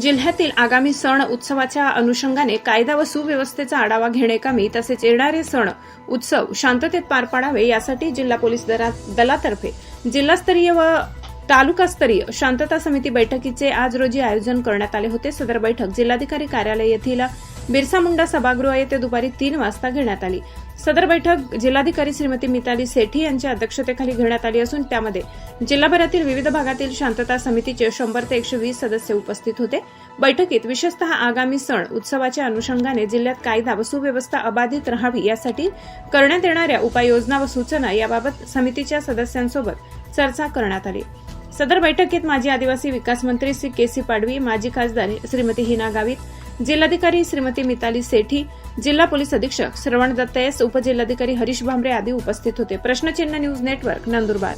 जिल्ह्यातील आगामी सण उत्सवाच्या अनुषंगाने कायदा व सुव्यवस्थेचा आढावा घेणेकामी तसेच येणारे सण उत्सव शांततेत पार पाडावे यासाठी जिल्हा पोलीस दलातर्फे जिल्हास्तरीय व तालुकास्तरीय शांतता समिती बैठकीचे आज रोजी आयोजन करण्यात आले होते. सदर बैठक जिल्हाधिकारी कार्यालय येथील बिरसा मुंडा सभागृह येथे दुपारी तीन वाजता घेण्यात आली. सदर बैठक जिल्हाधिकारी श्रीमती मिताली सेठी यांच्या अध्यक्षतेखाली घेण्यात आली असून त्यामध्ये जिल्हाभरातील विविध भागातील शांतता समितीचे शंभर ते एकशे वीस सदस्य उपस्थित होते. बैठकीत विशेषतः आगामी सण उत्सवाच्या अनुषंगाने जिल्ह्यात कायदा व सुव्यवस्था अबाधित राहावी यासाठी करण्यात येणाऱ्या उपाययोजना व सूचना याबाबत समितीच्या सदस्यांसोबत चर्चा करण्यात आली. सदर बैठकीत माजी आदिवासी विकास मंत्री श्री के सी पाडवी माजी खासदार श्रीमती हिना गावित जिल्हाधिकारी श्रीमती मिताली सेठी जिल्हा पोलीस अधीक्षक श्रवण दत्त एस उपजिल्हाधिकारी हरीश भांबरे आदी उपस्थित होते. प्रश्नचिन्ह न्यूज नेटवर्क नंदुरबार.